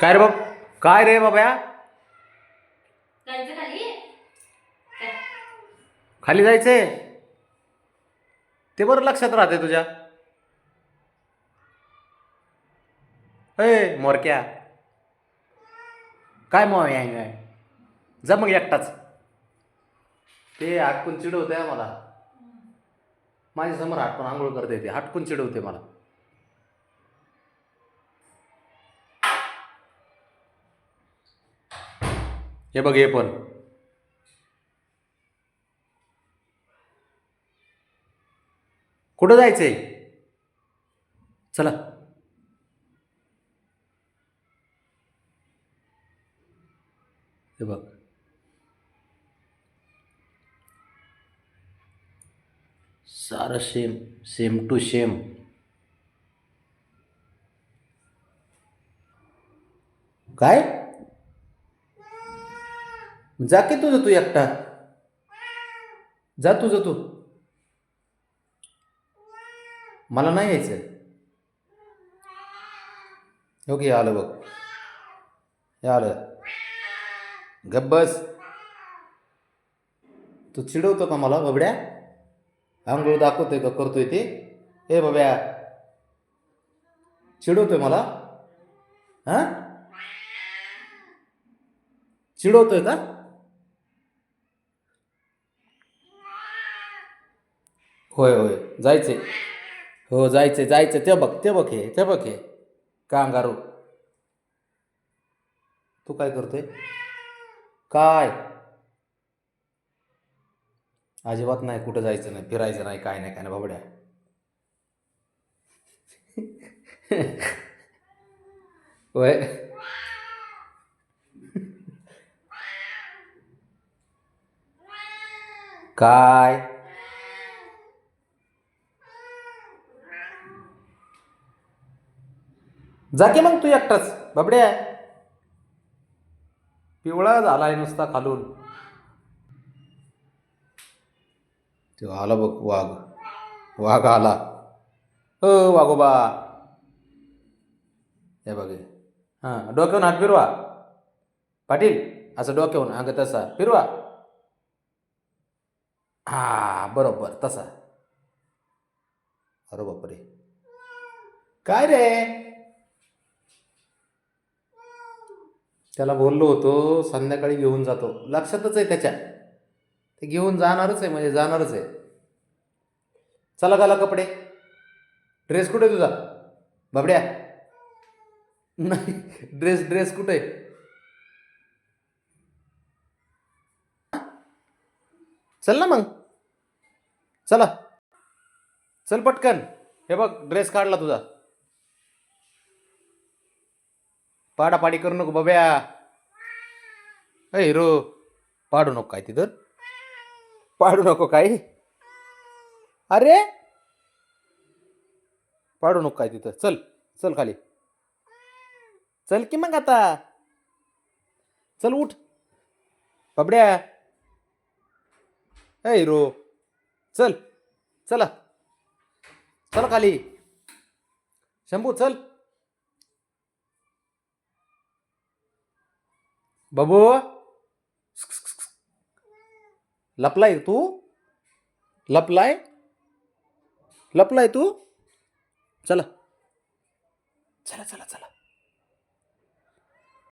काय रे बाब काय रे बाबा जायचं खाली? काय? खाली जायचंय. ते बरं लक्षात राहते तुझ्या. अय मोरक्या. काय मग आहे काय जा मग एकटाच. ते हटकून चिडवते मला माझ्यासमोर हटकून आंघोळ करते ते हटकून चिडवते मला. हे बघ हे पण. कुठं जायचंय? चला. हे बघ. सारं सेम सेम टू सेम काय? जा की तुझं तू एकटा. जा तुझं तू. मला नाही यायचं ओके हो आलं बघ. हे आलं. गब्बस तू चिडवतो का मला बबड्या? आंघोळ दाखवतोय का करतोय ते? ए बब्या. चिडवतोय मला? हां? चिडवतोय का? होय होय. जायचंय. हो जायचंय जायचं ते बघ ते बघ हे ते बघ हे. कांगारू. तू काय करतोय? काय? अजिबात नाही कुठं जायचं नाही फिरायचं नाही काय नाही काय नाही बाबड्या. होय. काय? जा की मग तू एकटाच. बाबड्या. पिवळा झालाय नुसता खालून. तो आला बघ वाघ. वाघ आला. हो वाघोबा. हे बघ हे. हां डोक्यावरून हात फिरवा. पाटील असं डोक्यावरून अगं तसा. फिरवा. हा बरोबर तसा. अरे बापरे. काय रे? त्याला बोललो होतो संध्याकाळी घेऊन जातो. लक्षातच आहे त्याच्या. ते घेऊन जाणारच आहे म्हणजे जाणारच आहे. चला घाला कपडे. ड्रेस कुठे आहे तुझा? बाबड्या. नाही ड्रेस ड्रेस कुठे आहे? चल ना मग. चला. चल पटकन. हे बघ ड्रेस काढला तुझा. पाडापाडी करू नको बाब्या. अय हिरो पाडू नको काय तिथं? पाडू नको काय? अरे! पाडू नको काय तिथं? चल चल खाली. चल की मग आता. चल उठ. बाबड्या. ए हिरो चल चला. चल खाली. शंभू चल. बाबू. लपलाय तू? लपलाय? लपलाय तू? चला. चला चला चला.